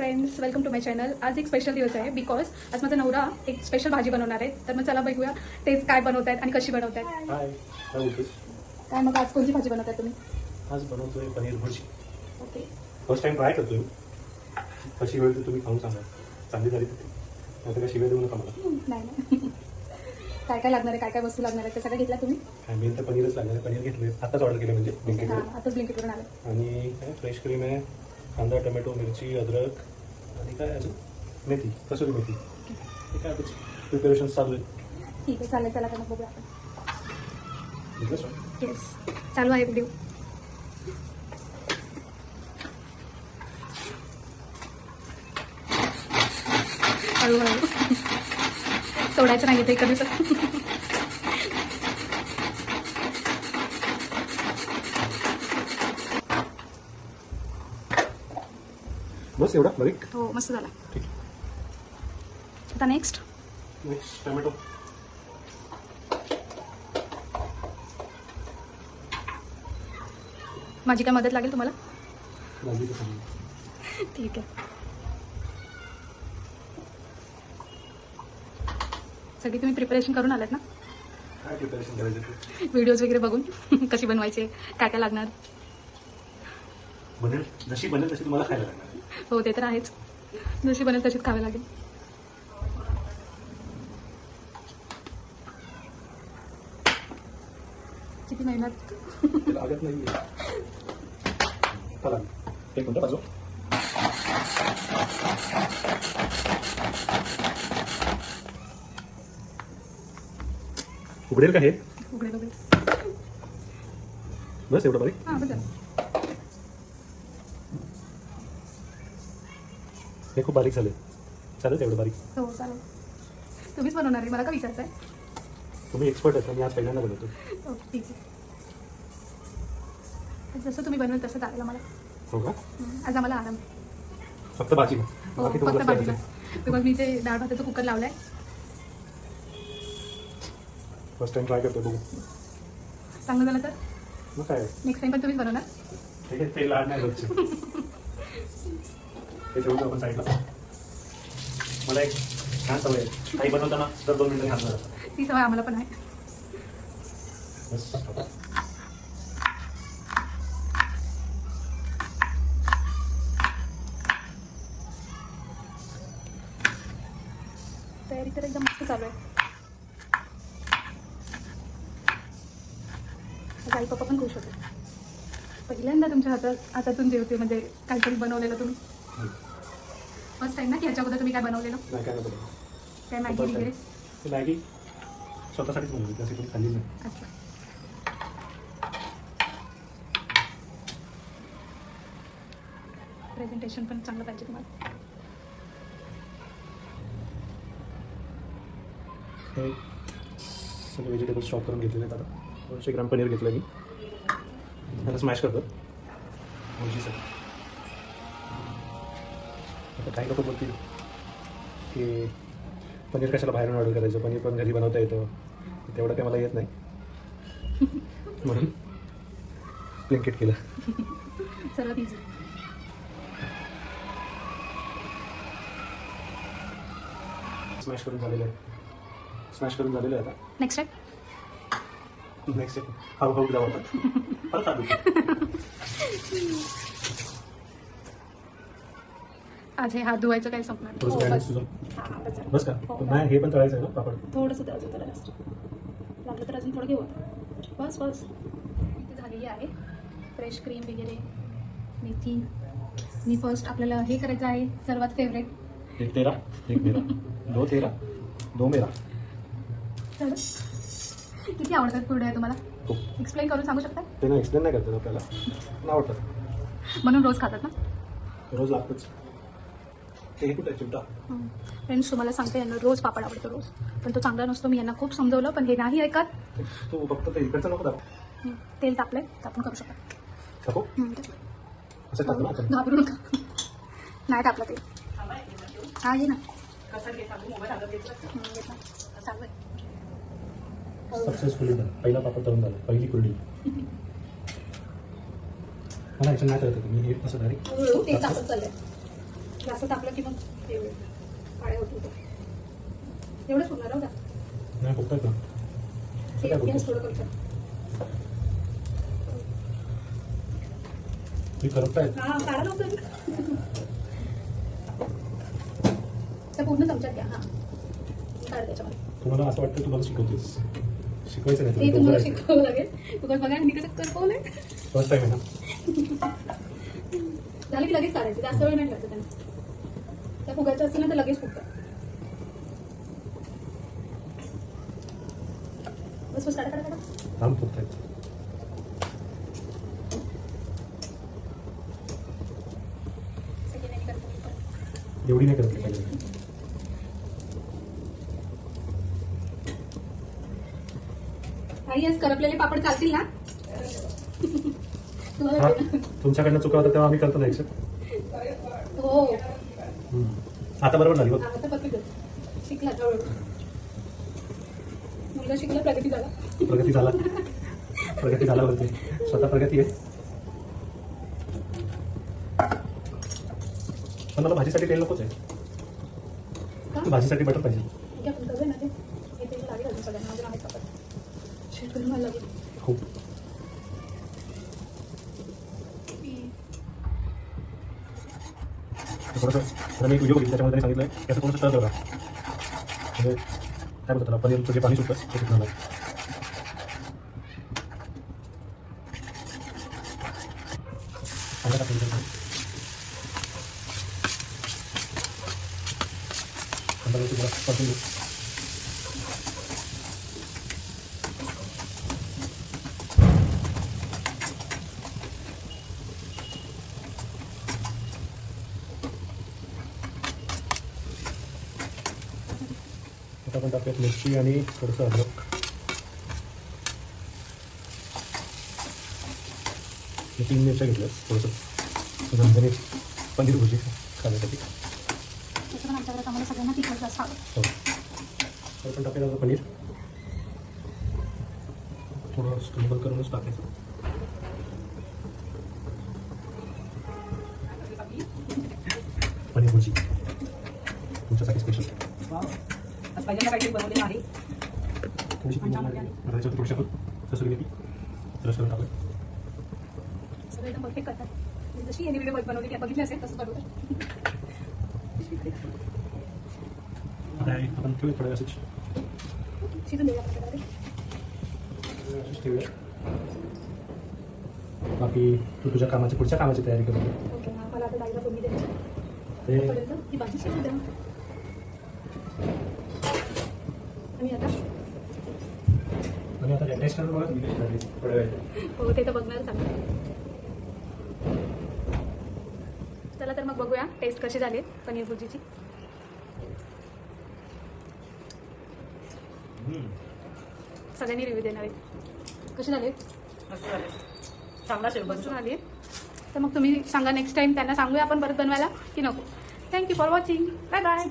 Friends welcome to my channel आज एक special दिवस आहे बिकॉज आज माझा नवरा एक स्पेशल भाजी बनवणार आहे. तर मग चला बघूया तेच काय बनवत आहेत आणि कशी बनवत आहेत काय मग आज कोणती भाजी बनवत आहे तुम्ही? आज बनवतोय paneer bhurji. Okay first time try करतोय. कशी वेळ ती तुम्ही खाऊन सांगा. चांगली झाली नाही काय शिव्या देऊ नका मला. नाही नाही. काय काय लागणार आहे काय काय वस्तू लागणार आहे ते सगळं घेतला तुम्ही? काय मेन तर पनीरच लागणार आहे. पनीर घेतले आताच ऑर्डर केले म्हणजे. ब्लिंकेटवर आताच ब्लिंकेटवरून आलं. आणि काय फ्रेश क्रीम आहे. कांदा टोमॅटो मिरची अद्रक. आणि काय अजून? मेथी कसुरी मेथी. हे प्रिपरेशन चालू आहे. ठीक आहे चालेल चला तर बघूया आपण. येस चालू आहे व्हिडिओ हळूहळू. सोडायचं नाही ते कधी तर बस एवढा? बारीक हो मस्त झाला. ठीक. आता नेक्स्ट नेक्स्ट टोमॅटो माझी काय मदत लागेल तुम्हाला? ठीक आहे. सगळी तुम्ही प्रिपरेशन करून आलात ना? व्हिडिओज वगैरे बघून? कशी बनवायचे? काय काय लागणार? बनेल. जशी बनेल तशी तुम्हाला खायला लागणार. हो ते तर आहेच. जशी बनेल तशीच खावी लागेल. किती मेहनत. लागत नाही चला एक मिनटं बाजू. उघडेल का हे? उघडे उघडे बस एवढं बारीक हां बघा हे खूप बारीक झाले. चालेल तेवढं बारीक? हो चालेल. तुम्हीच बनवणार आहे मला का विचारताय? तुम्ही एक्सपर्ट आहेत मी आज पहिल्यांदा बनवतो हो ठीक आहे. जसं तुम्ही बनवेल तसं चालेल मला हो का? आज आम्हाला आराम आहे. फक्त भाजी हो बाकी फक्त तुम्हाला भाजीला बिकॉज मी ते डाळ भाताचं कुकर लावलाय. फर्स्ट टाइम ट्राय करतो बघू. चांगलं झालं तर? मग काय? नेक्स्ट टाइम पण तुम्हीच बनवणार? ठीक आहे ते लाड नाही रोजचे ते ठेवतो आपण साईडला मला एक छान सवय आहे. काही बनवताना दर दोन मिनिटं घालणार ती सवय आम्हाला पण आहे. बस तयारी तर एकदम मस्त चालू आहे. आई पप्पा पण खुश होते पहिल्यांदा तुमच्या हातात हातातून जेवते म्हणजे काहीतरी बनवलेलं तुम्ही. फर्स्ट टाइम ना की ह्याच्या अगोदर तुम्ही काय बनवलेलं? नाही काय नाही काय मॅगी वगैरे? ते मॅगी. स्वतःसाठीच बनवली त्यासाठी कोणी खाल्ली नाही. अच्छा. प्रेझेंटेशन पण चांगलं पाहिजे तुम्हाला. हे सगळे व्हेजिटेबल्स चॉप करून घेतलेले आहेत आता. दोनशे ग्राम पनीर घेतलं मी. त्याला स्मॅश करतो. भुर्जीसाठी आता काही लोक बोलतील की पनीर कशाला बाहेरून ऑर्डर करायचं? पनीर पण घरी बनवता येतं. तेवढं काही मला येत नाही. म्हणून ब्लिंकेट केलं. सर्वात इझी स्मॅश करून झालेलं आहे. स्मॅश करून झालेलं आहे आता. नेक्स्ट नेक्स्ट हळूहळू जाऊ आता परत आलो. आज हे हात धुवायचं काही संपणार. थोडंसं हो, मॅनेज बस. तुझं. हा, बस झालं. बस का? हो. नाही हे पण तळायचं आहे ना पापड थोडंसं तर अजून त्याला जास्त. लागलं तर अजून थोडं घेऊ आता. बस बस. इथे झालेली आहे. फ्रेश क्रीम वगैरे. मेथी मी फर्स्ट आपल्याला हे करायचं आहे. सर्वात फेवरेट एक तेरा एक मेरा दो तेरा दो मेरा. किती आवडतात कुरडे आहे तुम्हाला? एक्सप्लेन करून सांगू शकता? एक्सप्लेन नाही करतात आपल्याला. आवडतात. म्हणून रोज खातात ना? रोज लागतंच. हे कुठे चिमटा. फ्रेंड्स तुम्हाला सांगते यांना रोज पापड आवडतो रोज. पण तो चांगला नसतो मी यांना खूप समजवलं पण हे नाही ऐकत. तू फक्त ते इकडचं नको दाखव हं, तेल तापलंय आपण करू शकतो. टाकू? हं, असं टाकू ना आपण. घाबरू नका. नाही टाकलं ते. हा ये ना. हं, घेतला. चालू आहे. सक्सेसफुली झालं पहिला पापड तळून झाला. पहिली कुरडी. मला याच्यात नाही करत मी हे असं डायरेक्ट तेल चाललंय. जास्त तापलं की मग. काळ्या होत होतं एवढंच होणार द्या. नाही फक्त थोडं कमी कर. मी करतायत हा लवकर. त्या पूर्ण चमच्यात घ्या हा. काढ त्याच्यामध्ये. तुम्हाला असं वाटतं तुम्हाला शिकवतेस. शिकवायचं नाही ते तुला तुम्हाला. शिकवावं लागेल. तुम्हाला बघा मी कसं करपवलंय. फर्स्ट टाइम आहे ना? झालं की लगेच काढायचं जास्त वेळ नाही ठेवायचं त्यांना. त्या फुगायचं असेल ना तर लगेच फुगतं बस बस काढा थांब. एवढी नाही करत पाहिजे आई आज करपलेले पापड चालतील ना? तुमच्याकडनं चुका होतं तेव्हा आम्ही करतो ना एक्सेप्ट हो. आता बरोबर झाली बघ. आता परफेक्ट शिकला हळूहळू मुलगा शिकला प्रगती झाला. प्रगती झाला. प्रगती झाला बोलते. स्वतः प्रगती आहे. पण मला भाजीसाठी तेल नकोच आहे. भाजीसाठी बटर पाहिजे. हे तेल लागेल अजून सगळ्यांना अजून आहेत पापड शेट करून मला लागेल खूप थोडंसं थोडं मी एक व्हिडिओ बघितला त्याच्यामध्ये त्यांनी सांगितलं की असं थोडंसं टर्न बघा म्हणजे काय बोलतात त्याला पनीरचं जे पाणी सुटतं ते सुटणार नाही कांदा टाकून द्यायचा. कांदा वरती थोडा परतून घेऊ. आता आपण टाकूयात मिरची आणि थोडंसं अद्रक. हे तीन मिरच्या घेतल्या थोडंसं झणझणीत पनीर भुजी खाण्यासाठी. हो. तर आपण टाकायचं आता पनीर. थोडं स्टंबल करूनच टाकायचं. पनीर भुजी तुमच्यासाठी स्पेशल आज पहिल्यांदा काहीतरी बनवलेलं आहे थोडीशी आपण कसं गेली रस करून टाकलं सगळं एकदम परफेक्ट करतात. मी जशी यांनी व्हिडिओ बनवली बघितली असेल तसं बनवतात. आता आपण ठेवूया थोड्या वेळासच शिजून देऊया ठेवूया. बाकी तू तुझ्या कामाची पुढच्या कामाची तयारी करू. आणि आता? हो ते तर बघणार चांगलं चला तर मग बघूया टेस्ट कशी झाली पनीर भुर्जीची. सगळ्यांनी रिव्ह्यू देणार आहे. कशी झाली मस्त झालं चांगला शेव मस्त बनतो झाली तर मग तुम्ही सांगा नेक्स्ट टाइम त्यांना सांगूया आपण परत बनवायला की नको. Thank you for watching bye bye